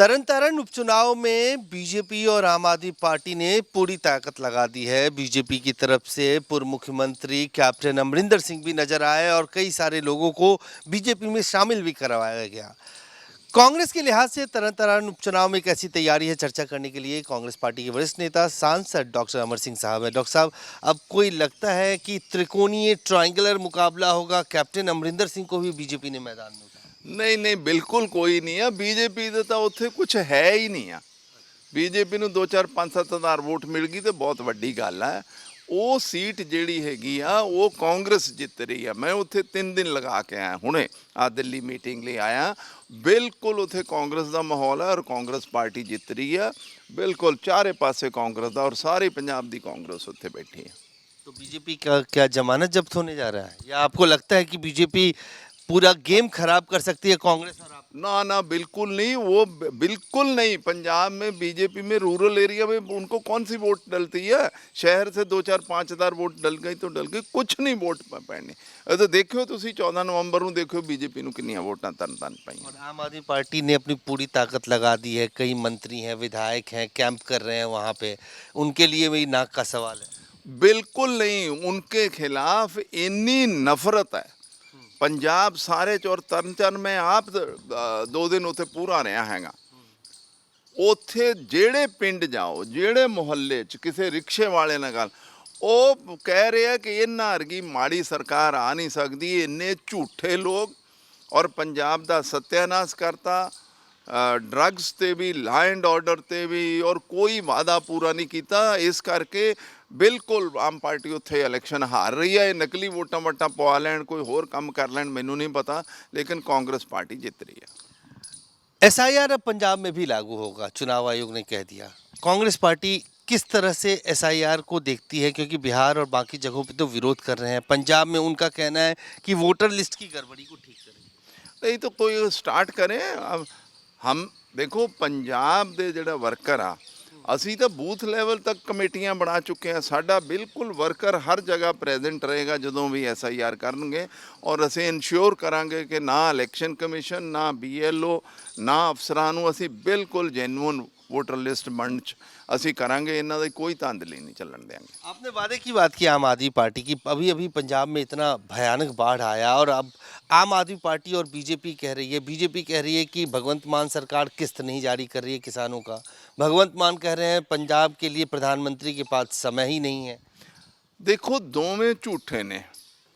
तरन तारण उपचुनाव में बीजेपी और आम आदमी पार्टी ने पूरी ताकत लगा दी है। बीजेपी की तरफ़ से पूर्व मुख्यमंत्री कैप्टन अमरिंदर सिंह भी नज़र आए और कई सारे लोगों को बीजेपी में शामिल भी करवाया गया। कांग्रेस के लिहाज से तरन तारण उपचुनाव में कैसी तैयारी है चर्चा करने के लिए। कांग्रेस पार्टी के वरिष्ठ नेता, सांसद डॉक्टर अमर सिंह साहब है। डॉक्टर साहब, अब कोई लगता है कि त्रिकोणीय ट्राइंगुलर मुकाबला होगा? कैप्टन अमरिंदर सिंह को भी बीजेपी ने मैदान में ਨਹੀਂ ਨਹੀਂ ਬਿਲਕੁਲ ਕੋਈ ਨਹੀਂ ਆ ਬੀਜੇਪੀ ਦਾ ਤਾਂ ਉੱਥੇ ਕੁਝ ਹੈ ਹੀ ਨਹੀਂ ਆ ਬੀਜੇਪੀ ਨੂੰ 2 4 5 7000 ਵੋਟ ਮਿਲ ਗਈ ਤੇ ਬਹੁਤ ਵੱਡੀ ਗੱਲ ਆ ਉਹ ਸੀਟ ਜਿਹੜੀ ਹੈਗੀ ਆ ਉਹ ਕਾਂਗਰਸ ਜਿੱਤ ਰਹੀ ਆ ਮੈਂ ਉੱਥੇ 3 ਦਿਨ ਲਗਾ ਕੇ ਆਇਆ ਹੁਣੇ ਆ ਦਿੱਲੀ ਮੀਟਿੰਗ ਲਈ ਆਇਆ ਬਿਲਕੁਲ ਉੱਥੇ ਕਾਂਗਰਸ ਦਾ ਮਾਹੌਲ ਹੈ ਔਰ ਕਾਂਗਰਸ ਪਾਰਟੀ ਜਿੱਤ ਰਹੀ ਆ ਬਿਲਕੁਲ ਚਾਰੇ ਪਾਸੇ ਕਾਂਗਰਸ ਦਾ ਔਰ ਸਾਰੇ ਪੰਜਾਬ ਦੀ ਕਾਂਗਰਸ ਉੱਥੇ ਬੈਠੀ ਹੈ तो बीजेपी का क्या जमानत जब्त होने जा रहा है या आपको लगता है कि बीजेपी पूरा गेम खराब कर सकती है कांग्रेस और आप ना ना बिल्कुल नहीं वो ब- बिल्कुल नहीं पंजाब में बीजेपी में रूरल एरिया में उनको कौन सी वोट डलती है शहर से दो चार पाँच हज़ार वोट डल गई तो डल गई कुछ नहीं वोट प- पैनी ਇਹ ਤਾਂ ਦੇਖਿਓ ਤੁਸੀਂ 14 ਨਵੰਬਰ ਨੂੰ ਦੇਖਿਓ ਬੀਜੇਪੀ ਨੂੰ ਕਿੰਨੀਆਂ ਵੋਟਾਂ ਤਨ ਤਨ ਪਾਈਆਂ और आम आदमी पार्टी ने अपनी पूरी ताकत लगा दी है कई मंत्री हैं विधायक हैं कैंप कर रहे हैं वहाँ पे उनके लिए भी नाक का सवाल है ਬਿਲਕੁਲ ਨਹੀਂ ਉਨਕੇ ਖਿਲਾਫ ਇੰਨੀ ਨਫ਼ਰਤ ਹੈ ਪੰਜਾਬ ਸਾਰੇ ਚ ਚੋਰ ਤਰਨਚਰਨ ਮੈਂ ਆਪ ਦੋ ਦਿਨ ਉੱਥੇ ਪੂਰਾ ਰਿਹਾ ਹੈਗਾ। ਉੱਥੇ ਜਿਹੜੇ ਪਿੰਡ ਜਾਓ, ਜਿਹੜੇ ਮੁਹੱਲੇ 'ਚ ਕਿਸੇ ਰਿਕਸ਼ੇ ਵਾਲੇ ਨਾਲ ਗੱਲ, ਉਹ ਕਹਿ ਰਿਹਾ ਕਿ ਇਹਨਾਂ ਵਰਗੀ ਮਾੜੀ ਸਰਕਾਰ ਆ ਨਹੀਂ ਸਕਦੀ, ਇੰਨੇ ਝੂਠੇ ਲੋਕ ਔਰ ਪੰਜਾਬ ਦਾ ਸਤਿਆਨਾਸ਼ ਕਰਤਾ। ਡਰੱਗਸ ਤੇ ਵੀ ਲਾ ਐਂਡ ਆਰਡਰ ਤੇ ਵੀ ਔਰ ਕੋਈ ਵਾਅਦਾ ਪੂਰਾ ਨਹੀਂ ਕੀਤਾ ਇਸ ਕਰਕੇ ਬਿਲਕੁਲ ਆਮ ਪਾਰਟੀ ਉੱਥੇ ਇਲੈਕਸ਼ਨ ਹਾਰ ਰਹੀ ਹੈ ਇਹ ਨਕਲੀ ਵੋਟਾਂ ਵਟਾਂ ਪਵਾ ਲੈਣ ਕੋਈ ਹੋਰ ਕੰਮ ਕਰ ਲੈਣ ਮੈਨੂੰ ਨਹੀਂ ਪਤਾ ਲੇਕਿਨ ਕਾਂਗਰਸ ਪਾਰਟੀ ਜਿੱਤ ਰਹੀ ਹੈ एस अब पंजाब में भी लागू होगा चुनाव आयोग ने कह दिया कांग्रेस पार्टी किस तरह से एस को देखती है क्योंकि बिहार और बाकी जगहों पे तो विरोध कर रहे हैं पंजाब में उनका कहना है कि वोटर लिस्ट की गड़बड़ी को ठीक करें ਨਹੀਂ ਤਾਂ ਕੋਈ ਸਟਾਰਟ ਕਰੇ ਅਬ ਹਮ ਦੇਖੋ, ਪੰਜਾਬ ਦੇ ਜਿਹੜਾ ਵਰਕਰ ਆ, ਅਸੀਂ ਤਾਂ ਬੂਥ ਲੈਵਲ ਤੱਕ ਕਮੇਟੀਆਂ ਬਣਾ ਚੁੱਕੇ ਆ ਸਾਡਾ ਬਿਲਕੁਲ ਵਰਕਰ ਹਰ ਜਗ੍ਹਾ ਪ੍ਰੈਜ਼ੈਂਟ ਰਹੇਗਾ ਜਦੋਂ ਵੀ ਐਸ ਆਈ ਆਰ ਕਰਨਗੇ ਔਰ ਅਸੀਂ ਇਨਸ਼ੋਰ ਕਰਾਂਗੇ ਕਿ ਨਾ ਇਲੈਕਸ਼ਨ ਕਮਿਸ਼ਨ ਨਾ ਬੀਐਲਓ ਨਾ ਅਫਸਰਾਂ ਨੂੰ ਅਸੀਂ ਬਿਲਕੁਲ ਜੈਨੂਇਨ ਵੋਟਰ ਲਿਸਟ ਬਣਨ ਚ ਅਸੀਂ ਕਰਾਂਗੇ ਇਹਨਾਂ ਦੀ ਕੋਈ ਧਾਂਦਲੀ ਨਹੀਂ ਚੱਲਣ ਦੇਵਾਂਗੇ आपने वादे की बात की आम आदमी पार्टी की अभी अभी पंजाब में इतना भयानक बाढ़ आया और अब आम आदमी पार्टी और बीजेपी कह रही है बीजेपी कह रही है कि भगवंत मान सरकार किस्त नहीं जारी कर रही है किसानों का भगवंत मान कह रहे हैं पंजाब के लिए प्रधानमंत्री के पास समय ही नहीं है ਦੇਖੋ ਦੋਵੇਂ ਝੂਠੇ ਨੇ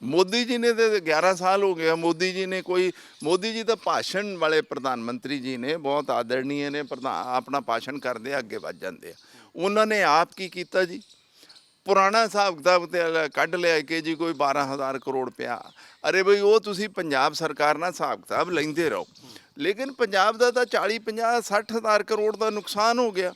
ਮੋਦੀ ਜੀ ਨੇ ਤੇ 11 ਸਾਲ ਹੋ ਗਿਆ ਮੋਦੀ ਜੀ ਨੇ ਕੋਈ, ਮੋਦੀ ਜੀ ਤਾਂ ਭਾਸ਼ਣ ਵਾਲੇ ਪ੍ਰਧਾਨ ਮੰਤਰੀ ਜੀ ਨੇ, ਬਹੁਤ ਆਦਰਣੀय ਨੇ, ਪ੍ਰਧਾਨ ਆਪਣਾ ਭਾਸ਼ਣ ਕਰਦੇ ਅੱਗੇ ਵੱਧ ਜਾਂਦੇ ਆ। ਉਹਨਾਂ ਨੇ ਆਪ ਕੀ ਕੀਤਾ ਜੀ? ਪੁਰਾਣਾ ਹਿਸਾਬ ਕਿਤਾਬ ਤੇ ਕੱਢ ਲਿਆ ਕਿ ਜੀ ਕੋਈ 12000 ਕਰੋੜ ਪਿਆ। ਅਰੇ ਬਈ, ਉਹ ਤੁਸੀਂ ਪੰਜਾਬ ਸਰਕਾਰ ਨਾਲ ਹਿਸਾਬ ਕਿਤਾਬ ਲੈਂਦੇ ਰਹੋ। ਲੇਕਿਨ ਪੰਜਾਬ ਦਾ ਤਾਂ 40 50 60000 ਕਰੋੜ ਦਾ ਨੁਕਸਾਨ ਹੋ ਗਿਆ।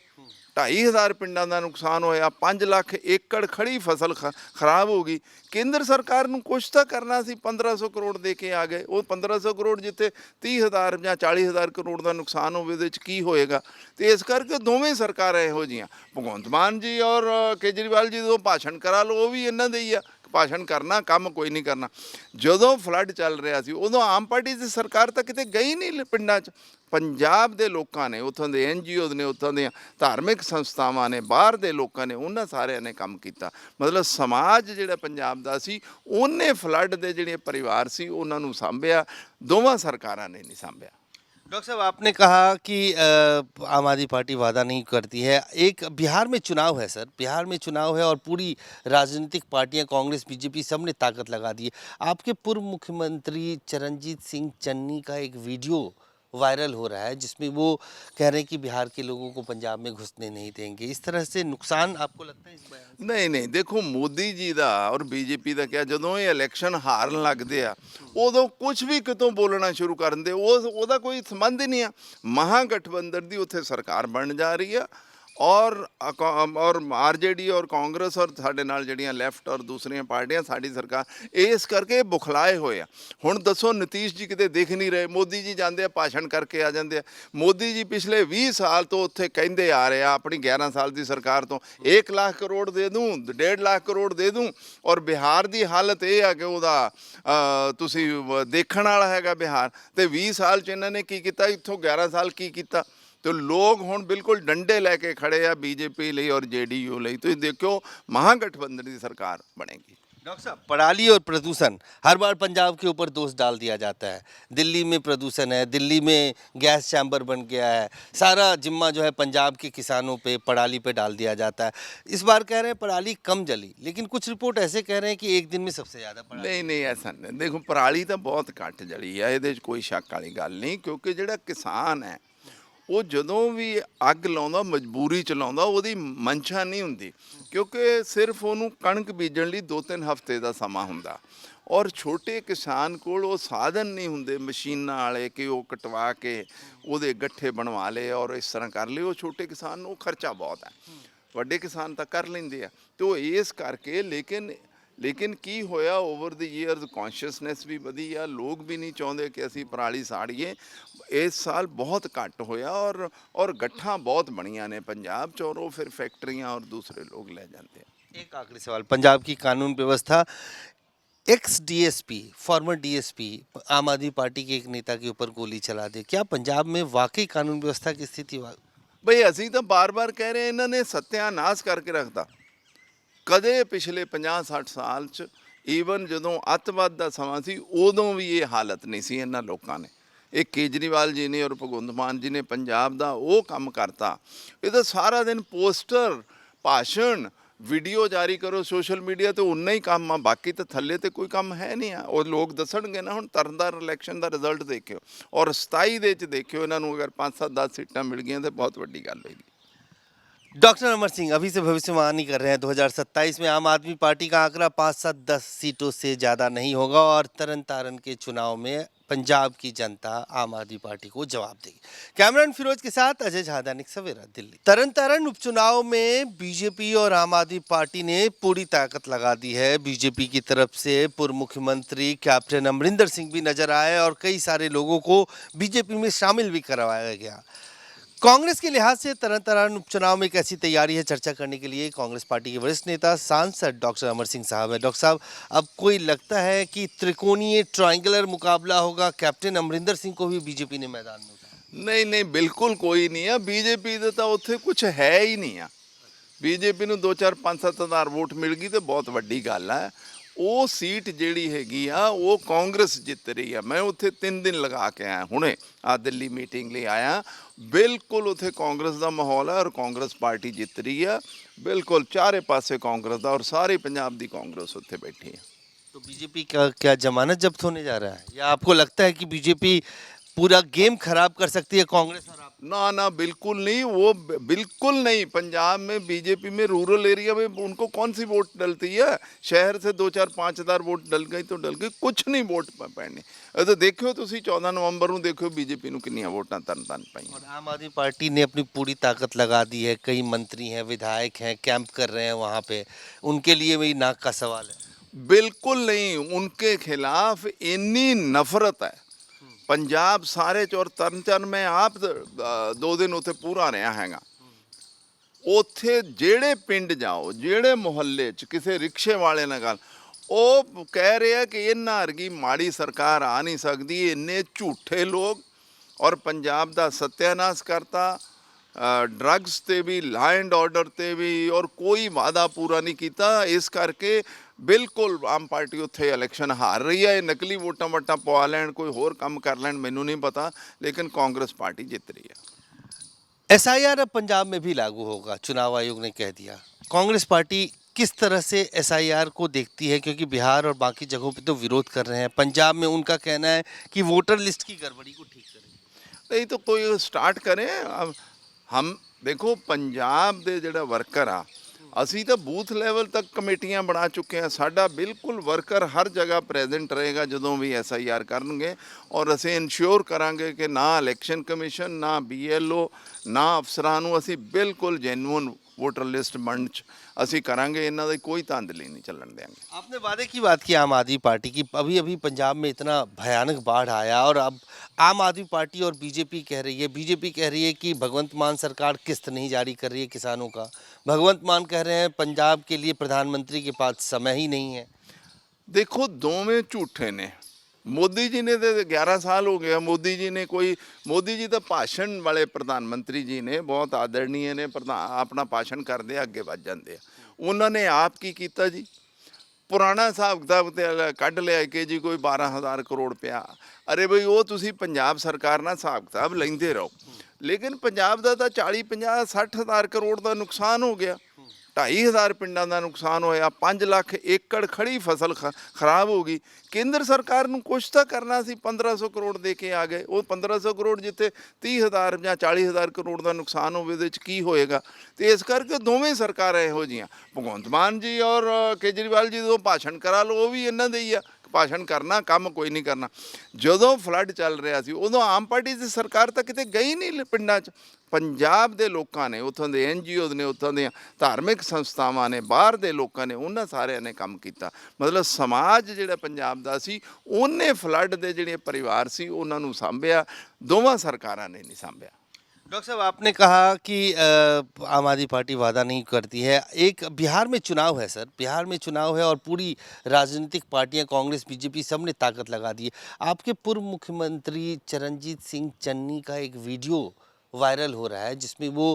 2500 ਪਿੰਡਾਂ ਦਾ ਨੁਕਸਾਨ ਹੋਇਆ 5 ਲੱਖ ਏਕੜ ਖੜੀ ਫਸਲ ਖ- ਖਰਾਬ ਹੋ ਗਈ। ਕੇਂਦਰ ਸਰਕਾਰ ਨੂੰ ਕੁਛ ਤਾਂ ਕਰਨਾ ਸੀ 1500 ਕਰੋੜ ਦੇ ਕੇ ਆ ਗਏ। ਉਹ 1500 ਕਰੋੜ ਜਿੱਥੇ 30000 ਜਾਂ 40000 ਕਰੋੜ ਦਾ ਨੁਕਸਾਨ ਹੋਵੇ, ਉਹਦੇ ਵਿੱਚ ਕੀ ਹੋਏਗਾ? ਤੇ ਇਸ ਕਰਕੇ ਦੋਵੇਂ ਸਰਕਾਰਾਂ ਇਹੋ ਜੀਆਂ ਭਗਵੰਤ ਮਾਨ ਜੀ ਔਰ ਕੇਜਰੀਵਾਲ ਜੀ ਜਦੋਂ ਭਾਸ਼ਣ ਕਰਾ ਲਓ, ਉਹ ਵੀ ਇਹਨਾਂ ਦੇ ਹੀ ਆ। ਭਾਸ਼ਣ ਕਰਨਾ, ਕੰਮ ਕੋਈ ਨਹੀਂ ਕਰਨਾ। ਜਦੋਂ ਫਲੱਡ ਚੱਲ ਰਿਹਾ ਸੀ, ਉਦੋਂ ਆਮ ਪਾਰਟੀ ਦੀ ਸਰਕਾਰ ਤਾਂ ਕਿਤੇ ਗਈ ਨਹੀਂ ਪਿੰਡਾਂ 'ਚ। ਪੰਜਾਬ ਦੇ ਲੋਕਾਂ ਨੇ ਉੱਥੋਂ ਦੇ ਐਨਜੀਓ ਨੇ ਉੱਥੋਂ ਦੀਆਂ ਧਾਰਮਿਕ ਸੰਸਥਾਵਾਂ ਨੇ ਬਾਹਰ ਦੇ ਲੋਕਾਂ ਨੇ ਉਹਨਾਂ ਸਾਰਿਆਂ ਨੇ ਕੰਮ ਕੀਤਾ ਮਤਲਬ ਸਮਾਜ ਜਿਹੜਾ ਪੰਜਾਬ ਦਾ ਸੀ ਉਹਨੇ ਫਲੱਡ ਦੇ ਜਿਹੜੇ ਪਰਿਵਾਰ ਸੀ ਉਹਨਾਂ ਨੂੰ ਸਾਂਭਿਆ ਦੋਵਾਂ ਸਰਕਾਰਾਂ ਨੇ ਨਹੀਂ ਸਾਂਭਿਆ डॉक्टर साहब आपने कहा कि अ, आम आदमी पार्टी वादा नहीं करती है एक बिहार में चुनाव है सर बिहार में चुनाव है और पूरी राजनीतिक पार्टियां कांग्रेस बीजेपी सब ने ताकत लगा दी है आपके पूर्व मुख्यमंत्री चरणजीत सिंह चन्नी का एक वीडियो वायरल हो रहा है जिसमें वो कह रहे हैं कि बिहार के लोगों को पंजाब में घुसने नहीं देंगे इस तरह से नुकसान आपको लगता है इस बयान से? ਨਹੀਂ ਨਹੀਂ ਦੇਖੋ ਮੋਦੀ ਜੀ ਦਾ ਔਰ ਬੀਜੇਪੀ ਦਾ ਕਿਹਾ ਜਦੋਂ ਇਹ ਇਲੈਕਸ਼ਨ ਹਾਰਨ ਲੱਗਦੇ ਆ ਉਦੋਂ ਕੁਝ ਵੀ ਕਿਤੋਂ ਬੋਲਣਾ ਸ਼ੁਰੂ ਕਰ ਦਿੰਦੇ ਉਹ ਉਹਦਾ ਕੋਈ ਸੰਬੰਧ ਹੀ ਨਹੀਂ ਆ ਮਹਾ ਗਠਬੰਧਨ ਦੀ ਉੱਥੇ ਸਰਕਾਰ ਬਣ ਜਾ ਰਹੀ ਆ ਔਰ ਅਕਾ- ਔਰ ਆਰਜੇਡੀ ਔਰ ਕਾਂਗਰਸ ਔਰ ਸਾਡੇ ਨਾਲ ਜਿਹੜੀਆਂ ਲੈਫਟ ਔਰ ਦੂਸਰੀਆਂ ਪਾਰਟੀਆਂ ਸਾਡੀ ਸਰਕਾਰ ਇਸ ਕਰਕੇ ਬੁਖਲਾਏ ਹੋਏ ਆ। ਹੁਣ ਦੱਸੋ ਨਤੀਸ਼ ਜੀ ਕਿਤੇ ਦਿਖ ਨਹੀਂ ਰਹੇ। ਮੋਦੀ ਜੀ ਜਾਂਦੇ ਆ ਭਾਸ਼ਣ ਕਰਕੇ ਆ ਜਾਂਦੇ ਆ। ਮੋਦੀ ਜੀ ਪਿਛਲੇ 20 ਸਾਲ ਤੋਂ ਉੱਥੇ ਕਹਿੰਦੇ ਆ ਰਹੇ ਆ ਆਪਣੀ 11 ਸਾਲ ਦੀ ਸਰਕਾਰ ਤੋਂ 1 ਲੱਖ ਕਰੋੜ ਦੇ ਦੂੰ 1.5 ਲੱਖ ਕਰੋੜ ਦੇ ਦੂੰ। ਔਰ ਬਿਹਾਰ ਦੀ ਹਾਲਤ ਇਹ ਆ ਕਿ ਉਹਦਾ ਅ, ਤੁਸੀਂ ਵ- ਦੇਖਣ ਵਾਲਾ ਹੈਗਾ ਬਿਹਾਰ। ਤੇ 20 ਸਾਲ ਚ ਇਹਨਾਂ ਨੇ ਕੀ ਕੀਤਾ? ਇੱਥੋਂ 11 ਸਾਲ ਕੀ ਕੀਤਾ? ਤੇ ਲੋਕ ਹੁਣ ਬਿਲਕੁਲ ਡੰਡੇ ਲੈ ਕੇ ਖੜੇ ਆ ਬੀਜੇਪੀ ਲਈ ਔਰ ਜੇਡੀਯੂ ਲਈ ਤੁਸੀਂ ਦੇਖਿਓ ਮਹਾਗਠਬੰਧਨ ਦੀ ਸਰਕਾਰ ਬਣੇਗੀ डॉक्टर साहब पराली और प्रदूषण हर बार पंजाब के ऊपर दोष डाल दिया जाता है दिल्ली में प्रदूषण है दिल्ली में गैस चैम्बर बन गया है सारा जिम्मा जो है पंजाब के किसानों पे पराली पे डाल दिया जाता है इस बार कह रहे हैं पराली कम जली लेकिन कुछ रिपोर्ट ऐसे कह रहे हैं कि एक दिन में सबसे ज़्यादा पराली ਨਹੀਂ ਨਹੀਂ ਐਸਾ ਨਹੀਂ ਦੇਖੋ ਪਰਾਲੀ ਤਾਂ ਬਹੁਤ ਘੱਟ ਜਲੀ ਆ ਇਹਦੇ 'ਚ ਕੋਈ ਸ਼ੱਕ ਵਾਲੀ ਗੱਲ ਨਹੀਂ ਕਿਉਂਕਿ ਜਿਹੜਾ ਕਿਸਾਨ ਹੈ ਉਹ ਜਦੋਂ ਵੀ ਅੱਗ ਲਾਉਂਦਾ, ਮਜਬੂਰੀ ਚ ਲਾਉਂਦਾ ਉਹਦੀ ਮਨਸ਼ਾ ਨਹੀਂ ਹੁੰਦੀ। ਕਿਉਂਕਿ ਸਿਰਫ ਉਹਨੂੰ ਕਣਕ ਬੀਜਣ ਲਈ 2-3 ਹਫ਼ਤੇ ਦਾ ਸਮਾਂ ਹੁੰਦਾ। ਔਰ ਛੋਟੇ ਕਿਸਾਨ ਕੋਲ ਉਹ ਸਾਧਨ ਨਹੀਂ ਹੁੰਦੇ, ਮਸ਼ੀਨਾਂ ਵਾਲੇ ਕਿ ਉਹ ਕਟਵਾ ਕੇ ਉਹਦੇ ਗੱਠੇ ਬਣਵਾ ਲਏ ਔਰ ਇਸ ਤਰ੍ਹਾਂ ਕਰ ਲਏ। ਉਹ ਛੋਟੇ ਕਿਸਾਨ ਨੂੰ ਖਰਚਾ ਬਹੁਤ ਹੈ। ਵੱਡੇ ਕਿਸਾਨ ਤਾਂ ਕਰ ਲੈਂਦੇ ਆ। ਤੇ ਉਹ ਇਸ ਕਰਕੇ ਲੇਕਿਨ ਲੇਕਿਨ ਕੀ ਹੋਇਆ ਓਵਰ ਦੀ ਈਅਰਸ ਕੌਨਸ਼ੀਅਸਨੈਸ ਵੀ ਵਧੀ ਆ ਲੋਕ ਵੀ ਨਹੀਂ ਚਾਹੁੰਦੇ ਕਿ ਅਸੀਂ ਪਰਾਲੀ ਸਾੜੀਏ ਇਸ ਸਾਲ ਬਹੁਤ ਘੱਟ ਹੋਇਆ ਔਰ ਔਰ ਗੱਠਾਂ ਬਹੁਤ ਬਣੀਆਂ ਨੇ ਪੰਜਾਬ ਚ ਔਰ ਉਹ ਫਿਰ ਫੈਕਟਰੀਆਂ ਔਰ ਦੂਸਰੇ ਲੋਕ ਲੈ ਜਾਂਦੇ ਆ एक आखिरी सवाल पंजाब की कानून व्यवस्था एक्स डीएसपी फॉर्मर डीएसपी आम आदमी पार्टी के एक नेता के ऊपर गोली चला दे क्या पंजाब में वाकई कानून व्यवस्था की स्थिति वा- ਬਈ ਅਸੀਂ ਤਾਂ ਬਾਰ-ਬਾਰ ਕਹਿ ਰਹੇ ਹਾਂ, ਇਹਨਾਂ ਨੇ ਸੱਤਿਆਨਾਸ਼ ਕਰਕੇ ਰੱਖਤਾ ਕਦੇ ਪਿਛਲੇ 50-60 ਸਾਲ ਚ ਈਵਨ ਜਦੋਂ ਅੱਤਵਾਦ ਦਾ ਸਮਾਂ ਸੀ, ਉਦੋਂ ਵੀ ਇਹ ਹਾਲਤ ਨਹੀਂ ਸੀ ਇਹਨਾਂ ਲੋਕਾਂ ਨੇ। ਇਹ ਕੇਜਰੀਵਾਲ ਜੀ ਨੇ ਔਰ ਭਗਵੰਤ ਮਾਨ ਜੀ ਨੇ ਪੰਜਾਬ ਦਾ ਉਹ ਕੰਮ ਕਰਤਾ। ਇਹ ਤਾਂ ਸਾਰਾ ਦਿਨ ਪੋਸਟਰ, ਭਾਸ਼ਣ ਵੀਡੀਓ ਜਾਰੀ ਕਰੋ ਸੋਸ਼ਲ ਮੀਡੀਆ ਤੇ ਉਨਾ ਹੀ ਕੰਮ ਆ, ਬਾਕੀ ਤਾਂ ਥੱਲੇ ਤੇ ਕੋਈ ਕੰਮ ਹੈ ਨਹੀਂ ਆ। ਉਹ ਲੋਕ ਦੱਸਣਗੇ ਨਾ, ਹੁਣ ਤਰਨਤਾਰਨ ਇਲੈਕਸ਼ਨ ਦਾ ਰਿਜ਼ਲਟ ਦੇਖਿਓ। ਔਰ 27 ਦੇ ਚ ਦੇਖਿਓ, ਇਹਨਾਂ ਨੂੰ ਅਗਰ 5-7 10 ਸੀਟਾਂ ਮਿਲ ਗਈਆਂ ਤੇ ਬਹੁਤ ਵੱਡੀ ਗੱਲ ਹੋਏਗੀ। डॉक्टर अमर सिंह, अभी से भविष्यवाणी कर रहे हैं 2027 में आम आदमी पार्टी का आंकड़ा पाँच सात दस सीटों से ज़्यादा नहीं होगा और तरन तारन के चुनाव में पंजाब की जनता आम आदमी पार्टी को जवाब देगी। कैमरान फिरोज के साथ अजय झा दैनिक सवेरा, दिल्ली। तरन तारन उपचुनाव में बीजेपी और आम आदमी पार्टी ने पूरी ताकत लगा दी है। बीजेपी की तरफ़ से पूर्व मुख्यमंत्री कैप्टन अमरिंदर सिंह भी नज़र आए और कई सारे लोगों को बीजेपी में शामिल भी करवाया गया। कांग्रेस के लिहाज से तरह तरह उपचुनाव में कैसी तैयारी है चर्चा करने के लिए कांग्रेस पार्टी के वरिष्ठ नेता सांसद डॉक्टर अमर सिंह साहब है डॉक्टर साहब अब कोई लगता है कि त्रिकोणीय ट्रायंगुलर मुकाबला होगा कैप्टन अमरिंदर सिंह को भी बीजेपी ने मैदान में उतारा ਨਹੀਂ ਨਹੀਂ ਬਿਲਕੁਲ ਕੋਈ ਨਹੀਂ ਆ ਬੀਜੇਪੀ ਦਾ ਤਾਂ ਉੱਥੇ ਕੁਝ ਹੈ ਹੀ ਨਹੀਂ ਆ ਬੀਜੇਪੀ ਨੂੰ 2 4 5 7 ਹਜ਼ਾਰ ਵੋਟ ਮਿਲ ਗਈ ਤੇ ਬਹੁਤ ਵੱਡੀ ਗੱਲ ਹੈ ਉਹ ਸੀਟ ਜਿਹੜੀ ਹੈਗੀ ਆ, ਉਹ ਕਾਂਗਰਸ ਜਿੱਤ ਰਹੀ ਆ। ਮੈਂ ਉੱਥੇ 3 ਦਿਨ ਲਗਾ ਕੇ ਆਇਆ ਹੁਣੇ, ਆ ਦਿੱਲੀ ਮੀਟਿੰਗ ਲਈ ਆਇਆ। ਬਿਲਕੁਲ ਉੱਥੇ ਕਾਂਗਰਸ ਦਾ ਮਾਹੌਲ ਆ ਔਰ ਕਾਂਗਰਸ ਪਾਰਟੀ ਜਿੱਤ ਰਹੀ ਆ। ਬਿਲਕੁਲ ਚਾਰੇ ਪਾਸੇ ਕਾਂਗਰਸ ਦਾ ਔਰ ਸਾਰੇ ਪੰਜਾਬ ਦੀ ਕਾਂਗਰਸ ਉੱਥੇ ਬੈਠੀ ਹੈ तो बीजेपी का क्या जमानत जब्त होने जा रहा है या आपको लगता है कि बीजेपी पूरा गेम खराब कर सकती है कांग्रेस और आप ना ना बिल्कुल नहीं वो ब- बिल्कुल नहीं पंजाब में बीजेपी में रूरल एरिया में उनको कौन सी वोट डलती है शहर से दो चार पाँच हज़ार वोट डल गई तो डल गई कुछ नहीं वोट प- पैनी ਇਹ ਤਾਂ ਦੇਖਿਓ ਤੁਸੀਂ 14 ਨਵੰਬਰ ਨੂੰ ਦੇਖਿਓ ਬੀਜੇਪੀ ਨੂੰ ਕਿੰਨੀਆਂ ਵੋਟਾਂ ਤਰਨ ਤਰਨ ਪਈਆਂ और आम आदमी पार्टी ने अपनी पूरी ताकत लगा दी है कई मंत्री हैं विधायक हैं कैंप कर रहे हैं वहाँ पे उनके लिए भी नाक का सवाल है ਬਿਲਕੁਲ ਨਹੀਂ ਉਨਕੇ ਖਿਲਾਫ ਇੰਨੀ ਨਫ਼ਰਤ ਹੈ ਪੰਜਾਬ ਸਾਰੇ ਚ ਔਰ ਤਰਨਚਰਨ ਮੈਂ ਆਪ ਦੋ ਦਿਨ ਉੱਥੇ ਪੂਰਾ ਰਿਹਾ ਹੈਗਾ। ਉੱਥੇ ਜਿਹੜੇ ਪਿੰਡ ਜਾਓ, ਜਿਹੜੇ ਮੁਹੱਲੇ ਚ ਕਿਸੇ ਰਿਕਸ਼ੇ ਵਾਲੇ ਨਾਲ ਗੱਲ, ਉਹ ਕਹਿ ਰਿਹਾ ਕਿ ਇਹਨਾਂ ਵਰਗੀ ਮਾੜੀ ਸਰਕਾਰ ਆ ਨਹੀਂ ਸਕਦੀ, ਇੰਨੇ ਝੂਠੇ ਲੋਕ ਔਰ ਪੰਜਾਬ ਦਾ ਸਤਿਆਨਾਸ਼ ਕਰਤਾ ਡਰੱਗਸ ਤੇ ਵੀ ਲਾ ਐਂਡ ਆਰਡਰ ਤੇ ਵੀ ਔਰ ਕੋਈ ਵਾਅਦਾ ਪੂਰਾ ਨਹੀਂ ਕੀਤਾ। ਇਸ ਕਰਕੇ ਬਿਲਕੁਲ ਆਮ ਪਾਰਟੀ ਉੱਥੇ ਇਲੈਕਸ਼ਨ ਹਾਰ ਰਹੀ ਹੈ ਇਹ ਨਕਲੀ ਵੋਟਾਂ ਵਟਾਂ ਪਵਾ ਲੈਣ ਕੋਈ ਹੋਰ ਕੰਮ ਕਰ ਲੈਣ ਮੈਨੂੰ ਨਹੀਂ ਪਤਾ ਲੇਕਿਨ ਕਾਂਗਰਸ ਪਾਰਟੀ ਜਿੱਤ ਰਹੀ ਹੈ एस अब पंजाब में भी लागू होगा चुनाव आयोग ने कह दिया कांग्रेस पार्टी किस तरह से एस को देखती है क्योंकि बिहार और बाकी जगहों पे तो विरोध कर रहे हैं पंजाब में उनका कहना है कि वोटर लिस्ट की गड़बड़ी को ठीक करें नहीं तो कोई स्टार्ट करें अब हम ਦੇਖੋ ਪੰਜਾਬ ਦੇ ਜਿਹੜਾ ਵਰਕਰ ਆ ਅਸੀਂ ਤਾਂ ਬੂਥ ਲੈਵਲ ਤੱਕ ਕਮੇਟੀਆਂ ਬਣਾ ਚੁੱਕੇ ਆ ਸਾਡਾ ਬਿਲਕੁਲ ਵਰਕਰ ਹਰ ਜਗ੍ਹਾ ਪ੍ਰੈਜ਼ੈਂਟ ਰਹੇਗਾ ਜਦੋਂ ਵੀ ਐਸ ਆਈ ਆਰ ਕਰਨਗੇ ਔਰ ਅਸੀਂ ਇਨਸ਼ੋਰ ਕਰਾਂਗੇ ਕਿ ਨਾ ਇਲੈਕਸ਼ਨ ਕਮਿਸ਼ਨ ਨਾ ਬੀਐਲਓ ਨਾ ਅਫਸਰਾਂ ਨੂੰ ਅਸੀਂ ਬਿਲਕੁਲ ਜੈਨੂਇਨ ਵੋਟਰ ਲਿਸਟ ਬਣਨ ਚ ਅਸੀਂ ਕਰਾਂਗੇ ਇਹਨਾਂ ਦੀ ਕੋਈ ਧਾਂਦਲੀ ਨਹੀਂ ਚੱਲਣ ਦੇਵਾਂਗੇ आपने वादे की बात की आम आदमी पार्टी की अभी अभी पंजाब में इतना भयानक बाढ़ आया और अब आम आदमी पार्टी और बीजेपी कह रही है बीजेपी कह रही है कि भगवंत मान सरकार किस्त नहीं जारी कर रही है किसानों का भगवंत मान कह रहे हैं पंजाब के लिए प्रधानमंत्री के पास समय ही नहीं है ਦੇਖੋ ਦੋਵੇਂ ਝੂਠੇ ਨੇ ਮੋਦੀ ਜੀ ਨੇ ਤੇ 11 ਸਾਲ ਹੋ ਗਿਆ ਮੋਦੀ ਜੀ ਨੇ ਕੋਈ ਮੋਦੀ ਜੀ ਤਾਂ ਭਾਸ਼ਣ ਵਾਲੇ ਪ੍ਰਧਾਨ ਮੰਤਰੀ ਜੀ ਨੇ ਬਹੁਤ ਆਦਰਣੀਏ ਨੇ ਪ੍ਰਧਾਨ ਆਪਣਾ ਭਾਸ਼ਣ ਕਰਦੇ ਆ, ਅੱਗੇ ਵੱਧ ਜਾਂਦੇ ਆ ਉਹਨਾਂ ਨੇ ਆਪ ਕੀ ਕੀਤਾ ਜੀ ਪੁਰਾਣਾ ਹਿਸਾਬ ਕਿਤਾਬ ਤੇ ਅਗਲਾ ਕੱਢ ਲਿਆ ਕਿ ਜੀ ਕੋਈ 12000 ਕਰੋੜ ਪਿਆ ਅਰੇ ਬਈ ਉਹ ਤੁਸੀਂ ਪੰਜਾਬ ਸਰਕਾਰ ਨਾਲ ਹਿਸਾਬ ਕਿਤਾਬ ਲੈਂਦੇ ਰਹੋ ਲੇਕਿਨ ਪੰਜਾਬ ਦਾ ਤਾਂ 40 50 60000 ਕਰੋੜ ਦਾ ਨੁਕਸਾਨ ਹੋ ਗਿਆ। 2500 ਪਿੰਡਾਂ ਦਾ ਨੁਕਸਾਨ ਹੋਇਆ 5 ਲੱਖ ਏਕੜ ਖੜੀ ਫਸਲ ਖ- ਖਰਾਬ ਹੋ ਗਈ। ਕੇਂਦਰ ਸਰਕਾਰ ਨੂੰ ਕੁਛ ਤਾਂ ਕਰਨਾ ਸੀ 1500 ਕਰੋੜ ਦੇ ਕੇ ਆ ਗਏ। ਉਹ 1500 ਕਰੋੜ ਜਿੱਥੇ 30000 ਜਾਂ 40000 ਕਰੋੜ ਦਾ ਨੁਕਸਾਨ ਹੋਵੇ, ਉਹਦੇ ਵਿੱਚ ਕੀ ਹੋਏਗਾ? ਤੇ ਇਸ ਕਰਕੇ ਦੋਵੇਂ ਸਰਕਾਰਾਂ ਇਹੋ ਜੀਆਂ ਭਗਵੰਤ ਮਾਨ ਜੀ ਔਰ ਕੇਜਰੀਵਾਲ ਜੀ ਜਦੋਂ ਭਾਸ਼ਣ ਕਰਾ ਲਓ, ਉਹ ਵੀ ਇਹਨਾਂ ਦੇ ਹੀ ਆ। ਭਾਸ਼ਣ ਕਰਨਾ, ਕੰਮ ਕੋਈ ਨਹੀਂ ਕਰਨਾ। ਜਦੋਂ ਫਲੱਡ ਚੱਲ ਰਿਹਾ ਸੀ, ਉਦੋਂ ਆਮ ਪਾਰਟੀ ਦੀ ਸਰਕਾਰ ਤਾਂ ਕਿਤੇ ਗਈ ਨਹੀਂ ਪਿੰਡਾਂ 'ਚ। ਪੰਜਾਬ ਦੇ ਲੋਕਾਂ ਨੇ, ਉੱਥੋਂ ਦੇ ਐਨਜੀਓ ਨੇ, ਉੱਥੋਂ ਦੀਆਂ ਧਾਰਮਿਕ ਸੰਸਥਾਵਾਂ ਨੇ, ਬਾਹਰ ਦੇ ਲੋਕਾਂ ਨੇ, ਉਹਨਾਂ ਸਾਰਿਆਂ ਨੇ ਕੰਮ ਕੀਤਾ। ਮਤਲਬ ਸਮਾਜ ਜਿਹੜਾ ਪੰਜਾਬ ਦਾ ਸੀ, ਉਹਨੇ ਫਲੱਡ ਦੇ ਜਿਹੜੇ ਪਰਿਵਾਰ ਸੀ, ਉਹਨਾਂ ਨੂੰ ਸਾਂਭਿਆ, ਦੋਵਾਂ ਸਰਕਾਰਾਂ ਨੇ ਨਹੀਂ ਸਾਂਭਿਆ। डॉक्टर साहब, आपने कहा कि आम आदमी पार्टी वादा नहीं करती है। एक बिहार में चुनाव है सर, बिहार में चुनाव है और पूरी राजनीतिक पार्टियाँ, कांग्रेस, बीजेपी, सबने ताकत लगा दी है। आपके पूर्व मुख्यमंत्री चरणजीत सिंह चन्नी का एक वीडियो वायरल हो रहा है जिसमें वो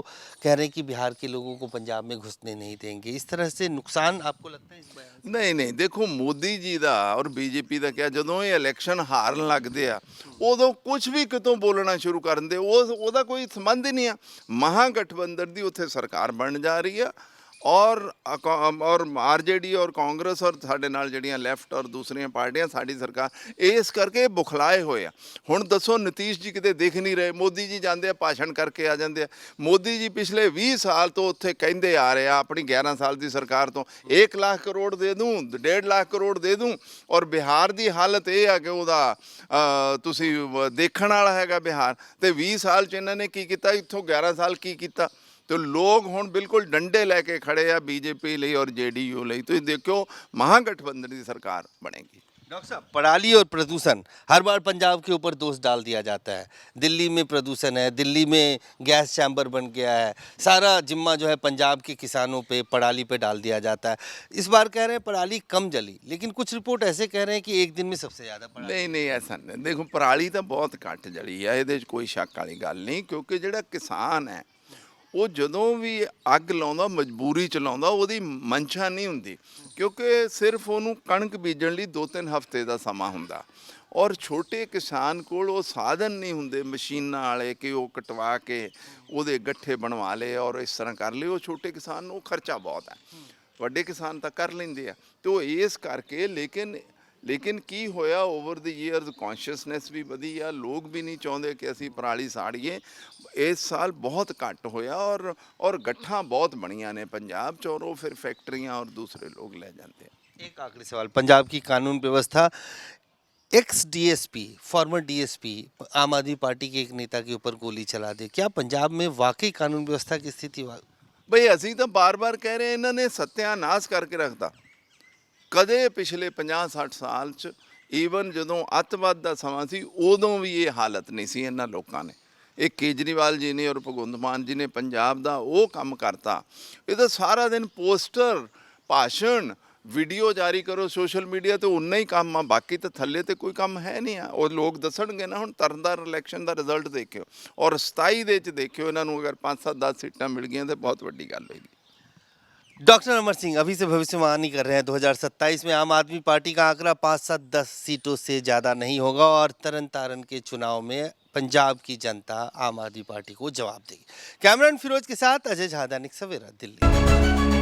कह रहे हैं कि बिहार के लोगों को पंजाब में घुसने नहीं देंगे इस तरह से नुकसान आपको लगता है इस बयान से? ਨਹੀਂ ਨਹੀਂ ਦੇਖੋ ਮੋਦੀ ਜੀ ਦਾ ਔਰ ਬੀਜੇਪੀ ਦਾ ਕਿਹਾ ਜਦੋਂ ਇਹ ਇਲੈਕਸ਼ਨ ਹਾਰਨ ਲੱਗਦੇ ਆ ਉਦੋਂ ਕੁਝ ਵੀ ਕਿਤੋਂ ਬੋਲਣਾ ਸ਼ੁਰੂ ਕਰ ਦਿੰਦੇ ਉਹ ਉਹਦਾ ਕੋਈ ਸੰਬੰਧ ਹੀ ਨਹੀਂ ਆ ਮਹਾ ਗਠਬੰਧਨ ਦੀ ਉੱਥੇ ਸਰਕਾਰ ਬਣ ਜਾ ਰਹੀ ਆ ਔਰ ਅਕਾ- ਔਰ ਆਰਜੇਡੀ ਔਰ ਕਾਂਗਰਸ ਔਰ ਸਾਡੇ ਨਾਲ ਜਿਹੜੀਆਂ ਲੈਫਟ ਔਰ ਦੂਸਰੀਆਂ ਪਾਰਟੀਆਂ ਸਾਡੀ ਸਰਕਾਰ, ਇਸ ਕਰਕੇ ਬੁਖਲਾਏ ਹੋਏ ਆ। ਹੁਣ ਦੱਸੋ ਨਤੀਸ਼ ਜੀ ਕਿਤੇ ਦਿਖ ਨਹੀਂ ਰਹੇ, ਮੋਦੀ ਜੀ ਜਾਂਦੇ ਆ, ਭਾਸ਼ਣ ਕਰਕੇ ਆ ਜਾਂਦੇ ਆ। ਮੋਦੀ ਜੀ ਪਿਛਲੇ 20 ਸਾਲ ਤੋਂ ਉੱਥੇ ਕਹਿੰਦੇ ਆ ਰਹੇ ਆ, ਆਪਣੀ 11 ਸਾਲ ਦੀ ਸਰਕਾਰ ਤੋਂ 1 ਲੱਖ ਕਰੋੜ ਦੇ ਦੂੰ 1.5 ਲੱਖ ਕਰੋੜ ਦੇ ਦੂੰ, ਔਰ ਬਿਹਾਰ ਦੀ ਹਾਲਤ ਇਹ ਆ ਕਿ ਉਹਦਾ ਤੁਸੀਂ ਦੇਖਣ ਵਾਲਾ ਹੈਗਾ ਬਿਹਾਰ, ਤੇ 20 ਸਾਲ ਚ ਇਹਨਾਂ ਨੇ ਕੀ ਕੀਤਾ, ਇੱਥੋਂ 11 ਸਾਲ ਕੀ ਕੀਤਾ? ਤੇ ਲੋਕ ਹੁਣ ਬਿਲਕੁਲ ਡੰਡੇ ਲੈ ਕੇ ਖੜੇ ਆ ਬੀਜੇਪੀ ਲਈ ਔਰ ਜੇਡੀਯੂ ਲਈ ਤੁਸੀਂ ਦੇਖਿਓ ਮਹਾਗਠਬੰਧਨ ਦੀ ਸਰਕਾਰ ਬਣੇਗੀ डॉक्टर साहब पराली और प्रदूषण हर बार पंजाब के ऊपर दोष डाल दिया जाता है दिल्ली में प्रदूषण है दिल्ली में गैस चैम्बर बन गया है सारा जिम्मा जो है पंजाब के किसानों पे पराली पे डाल दिया जाता है इस बार कह रहे हैं पराली कम जली लेकिन कुछ रिपोर्ट ऐसे कह रहे हैं कि एक दिन में सबसे ज़्यादा पराली ਨਹੀਂ ਨਹੀਂ ਐਸਾ ਨਹੀਂ ਦੇਖੋ ਪਰਾਲੀ ਤਾਂ ਬਹੁਤ ਘੱਟ ਜਲੀ ਆ ਇਹਦੇ 'ਚ ਕੋਈ ਸ਼ੱਕ ਵਾਲੀ ਗੱਲ ਨਹੀਂ ਕਿਉਂਕਿ ਜਿਹੜਾ ਕਿਸਾਨ ਹੈ ਉਹ ਜਦੋਂ ਵੀ ਅੱਗ ਲਾਉਂਦਾ, ਮਜਬੂਰੀ ਚ ਲਾਉਂਦਾ, ਉਹਦੀ ਮਨਸ਼ਾ ਨਹੀਂ ਹੁੰਦੀ। ਕਿਉਂਕਿ ਸਿਰਫ ਉਹਨੂੰ ਕਣਕ ਬੀਜਣ ਲਈ 2-3 ਹਫ਼ਤੇ ਦਾ ਸਮਾਂ ਹੁੰਦਾ। ਔਰ ਛੋਟੇ ਕਿਸਾਨ ਕੋਲ ਉਹ ਸਾਧਨ ਨਹੀਂ ਹੁੰਦੇ ਮਸ਼ੀਨਾਂ ਵਾਲੇ ਕਿ ਉਹ ਕਟਵਾ ਕੇ ਉਹਦੇ ਗੱਠੇ ਬਣਵਾ ਲਏ ਔਰ ਇਸ ਤਰ੍ਹਾਂ ਕਰ ਲਏ। ਉਹ ਛੋਟੇ ਕਿਸਾਨ ਨੂੰ ਖਰਚਾ ਬਹੁਤ ਹੈ। ਵੱਡੇ ਕਿਸਾਨ ਤਾਂ ਕਰ ਲੈਂਦੇ ਆ। ਤੇ ਉਹ ਇਸ ਕਰਕੇ ਲੇਕਿਨ ਲੇਕਿਨ ਕੀ ਹੋਇਆ ਓਵਰ ਦੀ ਇਅਰਸ ਕੌਨਸ਼ੀਅਸਨੈਸ ਵੀ ਵਧੀ ਆ ਲੋਕ ਵੀ ਨਹੀਂ ਚਾਹੁੰਦੇ ਕਿ ਅਸੀਂ ਪਰਾਲੀ ਸਾੜੀਏ ਇਸ ਸਾਲ ਬਹੁਤ ਘੱਟ ਹੋਇਆ ਔਰ ਔਰ ਗੱਠਾਂ ਬਹੁਤ ਬਣੀਆਂ ਨੇ ਪੰਜਾਬ ਚ ਔਰ ਉਹ ਫਿਰ ਫੈਕਟਰੀਆਂ ਔਰ ਦੂਸਰੇ ਲੋਕ ਲੈ ਜਾਂਦੇ ਆ एक आखिरी सवाल पंजाब की कानून व्यवस्था एक्स डीएसपी फॉर्मर डीएसपी आम आदमी पार्टी के एक नेता के ऊपर गोली चला दे क्या पंजाब में वाकई कानून व्यवस्था की स्थिति वा- ਬਈ ਅਸੀਂ ਤਾਂ ਬਾਰ-ਬਾਰ ਕਹਿ ਰਹੇ ਇਹਨਾਂ ਨੇ ਸਤਿਆਨਾਸ਼ ਕਰਕੇ ਰੱਖਤਾ ਕਦੇ ਪਿਛਲੇ 50-60 ਸਾਲ ਚ ਈਵਨ ਜਦੋਂ ਅੱਤਵਾਦ ਦਾ ਸਮਾਂ ਸੀ, ਉਦੋਂ ਵੀ ਇਹ ਹਾਲਤ ਨਹੀਂ ਸੀ ਇਹਨਾਂ ਲੋਕਾਂ ਨੇ। ਇਹ ਕੇਜਰੀਵਾਲ ਜੀ ਨੇ ਔਰ ਭਗਵੰਤ ਮਾਨ ਜੀ ਨੇ ਪੰਜਾਬ ਦਾ ਉਹ ਕੰਮ ਕਰਤਾ। ਇਹ ਤਾਂ ਸਾਰਾ ਦਿਨ ਪੋਸਟਰ, ਭਾਸ਼ਣ ਵੀਡੀਓ ਜਾਰੀ ਕਰੋ ਸੋਸ਼ਲ ਮੀਡੀਆ ਤੇ ਉਨਾ ਹੀ ਕੰਮ ਆ, ਬਾਕੀ ਤਾਂ ਥੱਲੇ ਤੇ ਕੋਈ ਕੰਮ ਹੈ ਨਹੀਂ ਆ। ਉਹ ਲੋਕ ਦੱਸਣਗੇ ਨਾ, ਹੁਣ ਤਰਨਤਾਰਨ ਇਲੈਕਸ਼ਨ ਦਾ ਰਿਜ਼ਲਟ ਦੇਖਿਓ। ਔਰ 27 ਦੇ ਚ ਦੇਖਿਓ, ਇਹਨਾਂ ਨੂੰ ਅਗਰ 5-7 10 ਸੀਟਾਂ ਮਿਲ ਗਈਆਂ ਤੇ ਬਹੁਤ ਵੱਡੀ ਗੱਲ ਹੋਏਗੀ। डॉक्टर अमर सिंह, अभी से भविष्यवाणी कर रहे हैं 2027 में आम आदमी पार्टी का आंकड़ा पाँच सात दस सीटों से ज़्यादा नहीं होगा और तरन तारन के चुनाव में पंजाब की जनता आम आदमी पार्टी को जवाब देगी। कैमरन फिरोज के साथ अजय झादानिक सवेरा, दिल्ली।